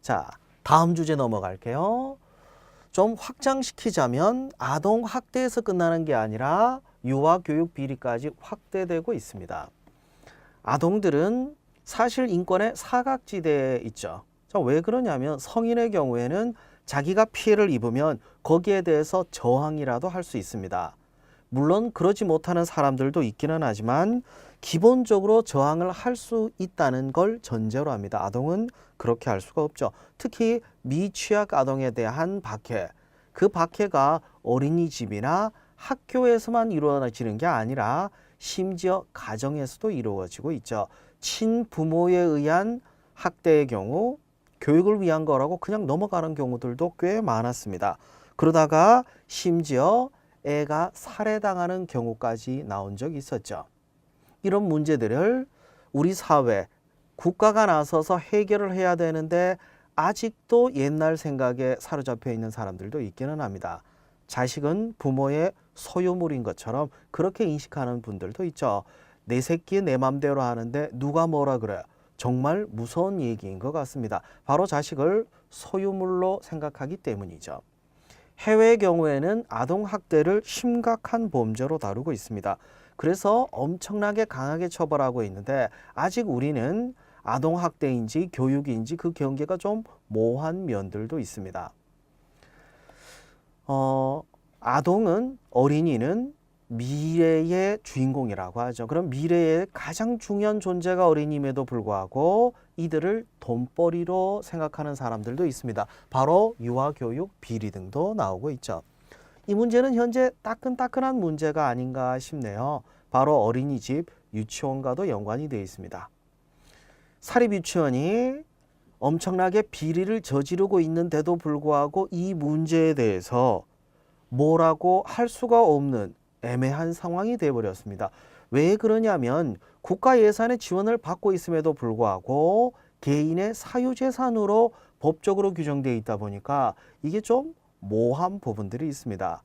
자, 다음 주제 넘어갈게요. 좀 확장시키자면 아동 학대에서 끝나는 게 아니라 유아 교육 비리까지 확대되고 있습니다. 아동들은 사실 인권의 사각지대에 있죠. 자, 왜 그러냐면 성인의 경우에는 자기가 피해를 입으면 거기에 대해서 저항이라도 할 수 있습니다. 물론 그러지 못하는 사람들도 있기는 하지만 기본적으로 저항을 할 수 있다는 걸 전제로 합니다. 아동은 그렇게 할 수가 없죠. 특히 미취학 아동에 대한 박해. 그 박해가 어린이집이나 학교에서만 이루어지는 게 아니라 심지어 가정에서도 이루어지고 있죠. 친부모에 의한 학대의 경우 교육을 위한 거라고 그냥 넘어가는 경우들도 꽤 많았습니다. 그러다가 심지어 애가 살해당하는 경우까지 나온 적이 있었죠. 이런 문제들을 우리 사회, 국가가 나서서 해결을 해야 되는데 아직도 옛날 생각에 사로잡혀 있는 사람들도 있기는 합니다. 자식은 부모의 소유물인 것처럼 그렇게 인식하는 분들도 있죠. 내 새끼 내 맘대로 하는데 누가 뭐라 그래. 정말 무서운 얘기인 것 같습니다. 바로 자식을 소유물로 생각하기 때문이죠. 해외의 경우에는 아동 학대를 심각한 범죄로 다루고 있습니다. 그래서 엄청나게 강하게 처벌하고 있는데 아직 우리는 아동 학대인지 교육인지 그 경계가 좀 모호한 면들도 있습니다. 어, 아동은 어린이는 미래의 주인공이라고 하죠. 그럼 미래의 가장 중요한 존재가 어린임에도 불구하고 이들을 돈벌이로 생각하는 사람들도 있습니다. 바로 유아교육 비리 등도 나오고 있죠. 이 문제는 현재 따끈따끈한 문제가 아닌가 싶네요. 바로 어린이집, 유치원과도 연관이 되어 있습니다. 사립 유치원이 엄청나게 비리를 저지르고 있는데도 불구하고 이 문제에 대해서 뭐라고 할 수가 없는 애매한 상황이 되어버렸습니다. 왜 그러냐면 국가 예산의 지원을 받고 있음에도 불구하고 개인의 사유재산으로 법적으로 규정되어 있다 보니까 이게 좀 모호한 부분들이 있습니다.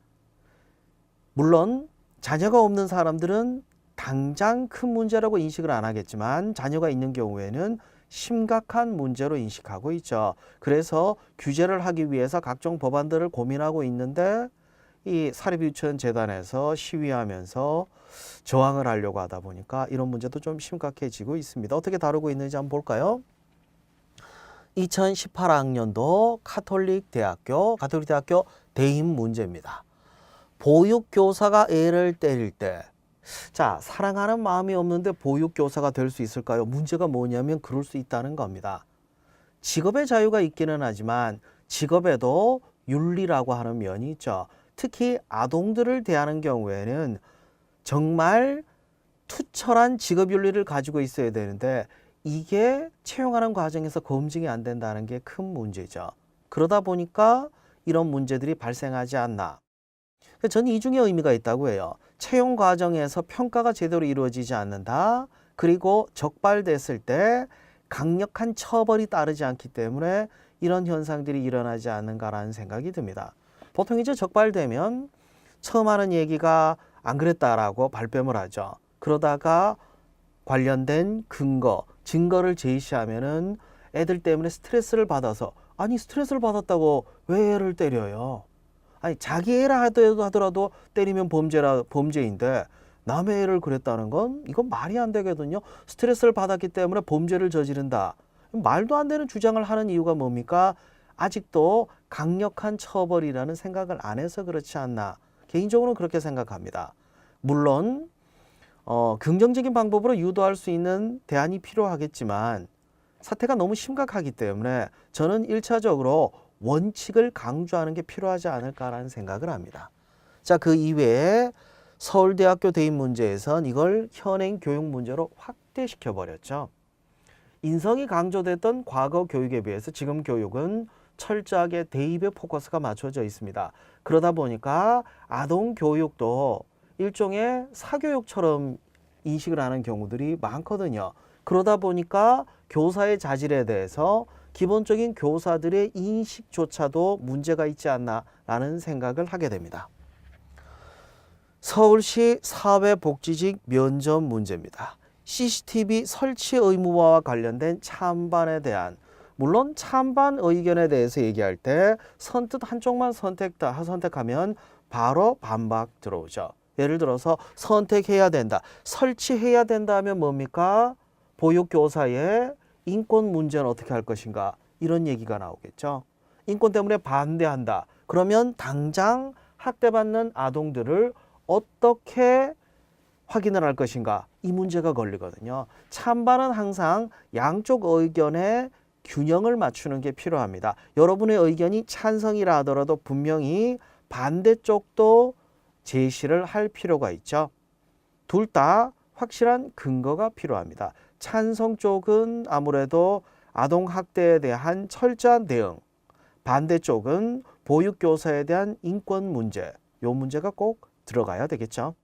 물론 자녀가 없는 사람들은 당장 큰 문제라고 인식을 안 하겠지만 자녀가 있는 경우에는 심각한 문제로 인식하고 있죠. 그래서 규제를 하기 위해서 각종 법안들을 고민하고 있는데 이 사립유치원 재단에서 시위하면서 저항을 하려고 하다 보니까 이런 문제도 좀 심각해지고 있습니다. 어떻게 다루고 있는지 한번 볼까요? 2018학년도 카톨릭 대학교, 가톨릭 대학교 대입 문제입니다. 보육 교사가 애를 때릴 때 자, 사랑하는 마음이 없는데 보육 교사가 될 수 있을까요? 문제가 뭐냐면 그럴 수 있다는 겁니다. 직업의 자유가 있기는 하지만 직업에도 윤리라고 하는 면이 있죠. 특히 아동들을 대하는 경우에는 정말 투철한 직업 윤리를 가지고 있어야 되는데 이게 채용하는 과정에서 검증이 안 된다는 게 큰 문제죠. 그러다 보니까 이런 문제들이 발생하지 않나. 저는 이중의 의미가 있다고 해요. 채용 과정에서 평가가 제대로 이루어지지 않는다. 그리고 적발됐을 때 강력한 처벌이 따르지 않기 때문에 이런 현상들이 일어나지 않는가라는 생각이 듭니다. 보통 이제 적발되면 처음 하는 얘기가 안 그랬다라고 발뺌을 하죠. 그러다가 관련된 근거, 증거를 제시하면은 애들 때문에 스트레스를 받아서 아니 스트레스를 받았다고 왜 애를 때려요? 아니 자기 애라 하더라도 때리면 범죄라 범죄인데 남의 애를 그랬다는 건 이건 말이 안 되거든요. 스트레스를 받았기 때문에 범죄를 저지른다. 말도 안 되는 주장을 하는 이유가 뭡니까? 아직도 강력한 처벌이라는 생각을 안 해서 그렇지 않나. 개인적으로는 그렇게 생각합니다. 물론 어, 긍정적인 방법으로 유도할 수 있는 대안이 필요하겠지만 사태가 너무 심각하기 때문에 저는 일차적으로 원칙을 강조하는 게 필요하지 않을까라는 생각을 합니다. 자, 그 이외에 서울대학교 대입 문제에선 이걸 현행 교육 문제로 확대시켜 버렸죠. 인성이 강조됐던 과거 교육에 비해서 지금 교육은 철저하게 대입에 포커스가 맞춰져 있습니다. 그러다 보니까 아동 교육도 일종의 사교육처럼 인식을 하는 경우들이 많거든요. 그러다 보니까 교사의 자질에 대해서 기본적인 교사들의 인식조차도 문제가 있지 않나라는 생각을 하게 됩니다. 서울시 사회복지직 면접 문제입니다. CCTV 설치 의무화와 관련된 찬반에 대한 물론 찬반 의견에 대해서 얘기할 때 선뜻 한쪽만 선택다 선택하면 바로 반박 들어오죠. 예를 들어서 선택해야 된다, 설치해야 된다 하면 뭡니까? 보육교사의 인권 문제는 어떻게 할 것인가? 이런 얘기가 나오겠죠. 인권 때문에 반대한다. 그러면 당장 학대받는 아동들을 어떻게 확인을 할 것인가? 이 문제가 걸리거든요. 찬반은 항상 양쪽 의견에 균형을 맞추는 게 필요합니다. 여러분의 의견이 찬성이라 하더라도 분명히 반대쪽도 제시를 할 필요가 있죠. 둘 다 확실한 근거가 필요합니다. 찬성 쪽은 아무래도 아동 학대에 대한 철저한 대응, 반대 쪽은 보육교사에 대한 인권 문제, 요 문제가 꼭 들어가야 되겠죠.